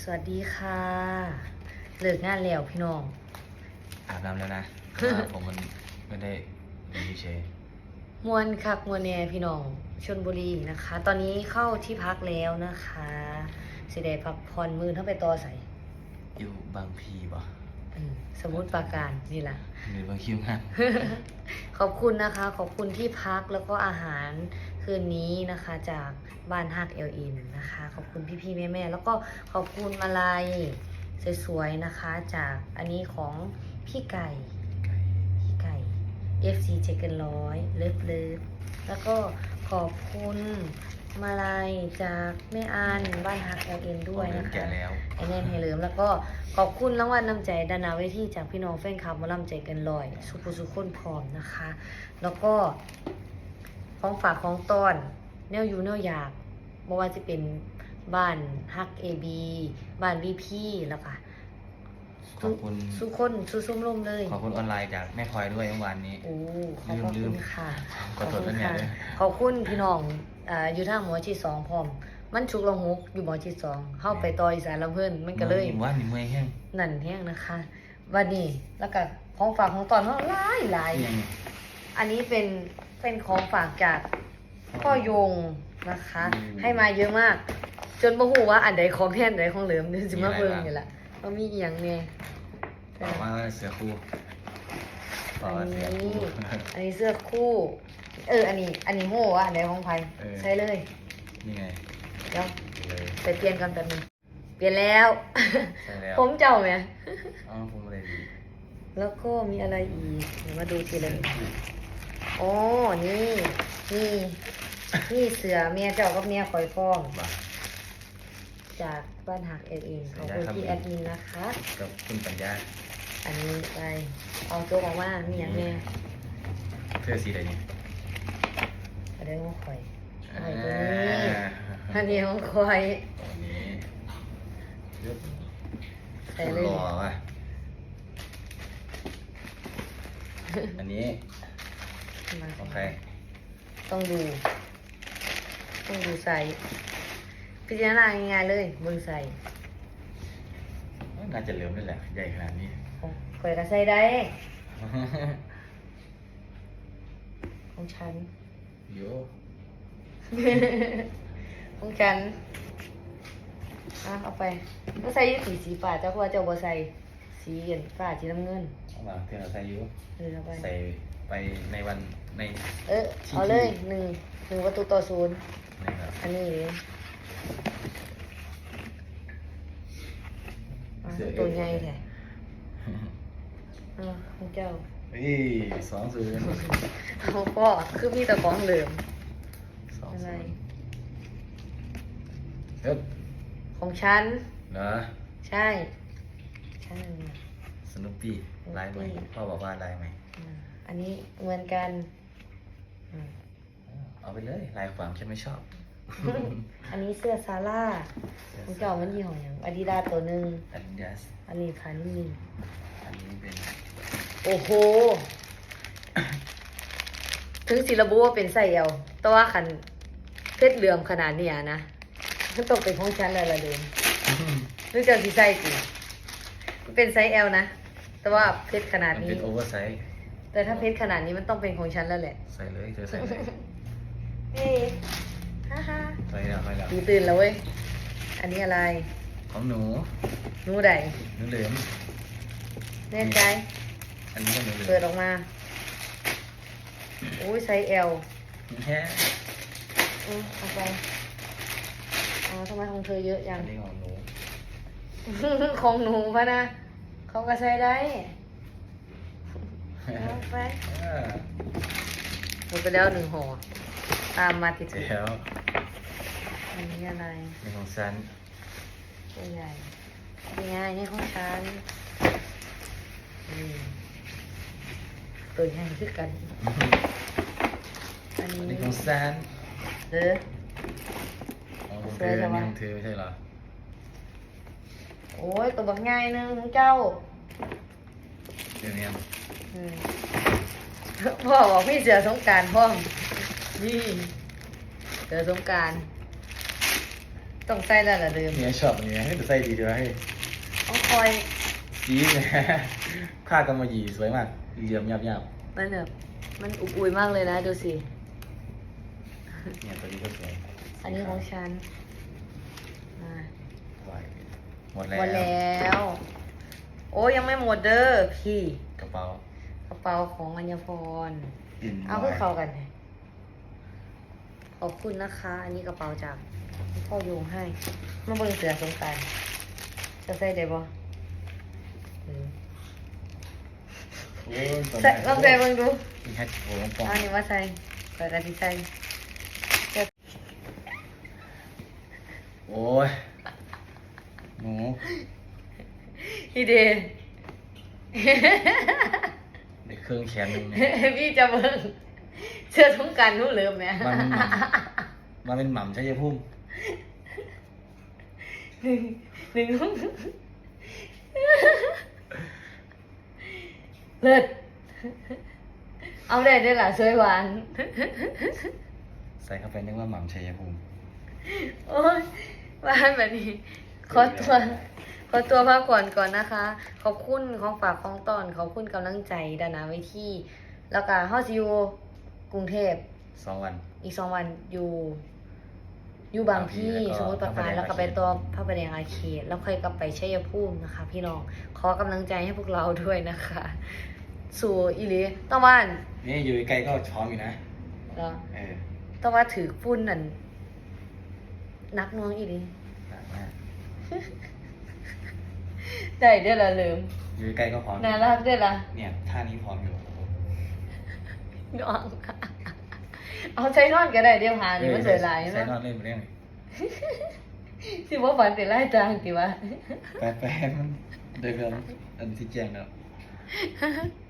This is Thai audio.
สวัสดีค่ะเลิกงานแล้วพี่น้อง อาบน้ำแล้วนะเพราะว่าผมมันไม่ได้ดีเฉยมวนคักมวนแน่พี่น้องชนบุรีนะคะ ตอนนี้เข้าที่พักแล้วนะคะสิได้พักผ่อนมือเข้าไปต่อใส่อยู่บางพีป่ะอืมสมุดปราการนี่แหละหรือบางคิวงานขอบคุณนะคะ ขอบคุณที่พักแล้วก็อาหาร คืนนี้นะคะจากบ้านฮักเอลอินนะคะ ขอบคุณพี่ๆแม่ๆแล้วก็ขอบคุณมาลัยสวยๆนะคะ จากอันนี้ของพี่ไก่พี่ไก่ FC เจเกันร้อยเลิฟเลิฟแล้วก็ขอบคุณมาลัยจากแม่อันบ้านฮักเอลเอ็นด้วยผมเริ่นะมแก่คะแล้วไอแนนไฮเลิมแล้วก็ขอบคุณรางวัลน้ำใจดานาเวทีจากพี่น้องแฟนคลับหมาล่ำใจเกันลอยสุภุสุคนพร้อมนะคะ แล้วก็ ของฝากของต้อน แนวอยู่แนวอยากบ่ว่าจะเป็นบ้านฮักเอบีบ้านวีพีแล้วก็ขอบคุณสุคนสุซุ้มลมเลย ขอบคุณออนไลน์จากแม่พลอยด้วยเมื่อวานนี้โอ้ขอบพระลืคุมณค่ะขอโทษด้วยเนี่ยขอบคุณพี่น้องอ่าอยู่ทางหมอที่สองพร้อม มันชุกลงฮุกอยู่หมอที่สองเข้าไปต่ออีสานลำเพิ่นมันก็เลยว่านี่เมื่อยแห้งนั่นแห้งนะคะวันนี้แล้วก็ของฝากของตอนเขาหลายหลายยัง อันนี้เป็นเป็นของฝากจากพ่อยงนะคะ อืม ให้มาเยอะมาก จนบ่ฮู้ว่าอันใดของแท้อันใดของเหลือมเดี๋ยวสิมาเบิ่งนี่ล่ะว่ามีอีหยังแน่บอกว่าเสือคู่บอกว่าเสือคู่ อันนี้เสื้อคู่ เออ อันนี้ อันนี้โง่ว่าอันใดของไผเออ ใช้เลยนี่ไงเดี๋ยวเลยไปเปลี่ยนกันแป๊บนึงเปลี่ยนแล้ว ใช่แล้วผมเจ้าไหมอ๋อผมอะไรดีแล้วก็มีอะไรอีกเดี๋ยวมาดูทีละนิด อ๋อนี่นี่นี่เสือเมียเจ้ากับเมียคอยฟ้องบ้าจากบ้านหักเองเองขอบได้คุณครับพี่แอดมินนะคะ กับคุณปัญญาอันนี้ไปเอาโจ๊กออกมามีอย่างแน่เสื้อสีอะไรเนี่ยอันนี้ของข่อย อ่าอันนี้ของข่อยอันนี้ยึดใส่เลยรอว่ะอันนี้มา โอเค ต้องดู ต้องดูใส่พิจารณาง่ายๆเลยเบิ่งใส่น่าจะเหลือมนี่แหละ ใหญ่ขนาดนี้ของข่อยก็ใส่ได้ ของฉันโยของฉันอะเอาไปก็ใส่สีสีฟ้าเจ้าก็ว่าเจ้าบ่ใส่สีเงินฟ้าสีน้ำเงินเอามาเพื่อนเราใส่อยูเออเอาไปใส่ ไปในวันใน เออเอาเลยหนึ่งหนึ่งประตูต่อศูนย์นะครับอันนี้เลยอะตัวใหญ่แท้อะของเจ้าเฮ้ยสองศูนย์เอาก็คือมีแต่ของเหลือมสองอะไรศูนย์เฮ้ยของฉันเหรอใช่ใช่ สนุปปี้ลายไหม Snoopy พ่อบอกว่าลายไหมอ่า อันนี้เหมือนกันอืมเอาไปเลยลายขวางฉันไม่ชอบ อันนี้เสื้อซาร่าของเจ้ามันยี่ห้อหยังอาดิดาตัวหนึ่งอันยัสอันนี้คานี่อันนี้เป็น โอ้โห ถึงสิระบุว่าเป็นไซส์เอลแต่ว่าขันเพชรเหลื่อมขนาดเนี้ยนะมันต้องเป็นของฉันแล้วล่ะเดิมหรือจะสีไซส์สิมันเป็นไซส์เอลนะ แต่ว่าเพชรขนาดมันนี้เป็นโอเวอร์ไซส์ แต่ถ้าเพชรขนาดนี้มันต้องเป็นของฉันแล้วแหละ ใส่เลยเธอใส่เลยเฮ้ฮ่าฮ่าใส่แล้วใส่แล้วดูตื่นแล้วเว้ย อันนี้อะไร ของหนูหนูใดหนูเหลือมแน่ใจ อันนี้ก็หนูเหลืเปิอดมออกมาโอ้ยไซส์ L แค่อืมเอาไปอ๋อทำไมของเธอเยอะจังอันนี้ของหนู ของหนูพะนะเขาก็ใช้ได้ เอาไปอ่าหมดไปแล้วหนึ่งห่อตามมาติดเดี๋ยวๆอันนี้อะไรนี่ของฉันตัวใหญ่นี่ไงนี่ของฉันอืมตัวใหญ่คือกัน อันอันนี้นี้ของฉันเด้อของผมสเธวยอจัอังนวะ นี้ของเธอไม่ใช่เหรอโอ้ยตัวบักใหญ่หนึงของเจ้าเดี๋ยวนี้อืม พ่อบอกพี่เสือสงกรารพ่อมนี่เสือสงกราร ต้องใส่แล้วล่ะเดิมเนี่ยชอบเนี่ยให้แต่ใส่ดีด้วยให้ต้องคอยยีเนี่ยค่ากำมะหยี่สวยมากเหลี่ยมยับยับมันแบบมันอุบอุ่ยมากเลยนะดูสิเนี่ยตัวนี้ก็สวยอันนี้ของฉันอ่าไหวหมดแล้วหมดแล้ว โอ้ยังไม่หมดเด้อพี่กระเป๋ากระ เป๋าของอัญญพรอินเอาเพื่อเข้ากันไงขอบคุณนะคะ อันนี้กระเป๋าจากพ่อโยงให้มาเบิ่งเสือสงกรารจะใส่ได้บ่อืมโอ้ยตัวใส่ลองใส่เบิ่งดูมีแฮชโอ้ยปองอันนี้ว่าใส่เปิดกระติใส่โอ้ยหนูพี่เดใน เครื่องแขนหนึ่งเนี่ยพี่จะเบิ่งเสื้อสงกรารนู้นเริ่มไหมมันเป็นหม่ำมาเป็นหม่ำชัยภูมิหนึ่งหนึ่งเลิศเอาได้ด้วยล่ะสวยหวาน ใส่เข้าไปนึกว่าหม่ำชัยภูมิ โอ้ยหวานแบบนี้ขอตัว ขอตัวพักผ่อนก่อนนะคะ ขอบคุณของฝากของตอน ขอบคุณกำลังใจดานาไว้ที่ แล้วก็ฮอซิวกรุงเทพสองวัน อีกสองวันอยู่ อยู่บางพี่บางพี่แล้วก็สมมติประการพระประแดงแล้วก็ไปอาเขตตัวพระประแดงอาเขตแล้วค่อยกลับไปชัยภูมินะคะ พี่น้องขอกำลังใจให้พวกเราด้วยนะคะ สู่อีหลีต้องว่านนี่อยู่ใกล้ๆก็ช้อมอยู่นะเหรอเออต้องว่าถือฟุ้นนั่นนักน้องอีหลี หนักมาก ได้เด้อละเลิมอยู่ใกล้ๆก็พร้อมน่ารักเด้อละเนี่ยท่านี้พร้อมอยู่น้องเอาใจนอนก็ได้เดี๋ยวหานี่มันเสียหลายใส่เนาะนอนเล่นไปเรื่องสิว่าฝันเป็นไล่จางติวะ แปลกๆมันเดินกันอันที่แจ้งแล้วเ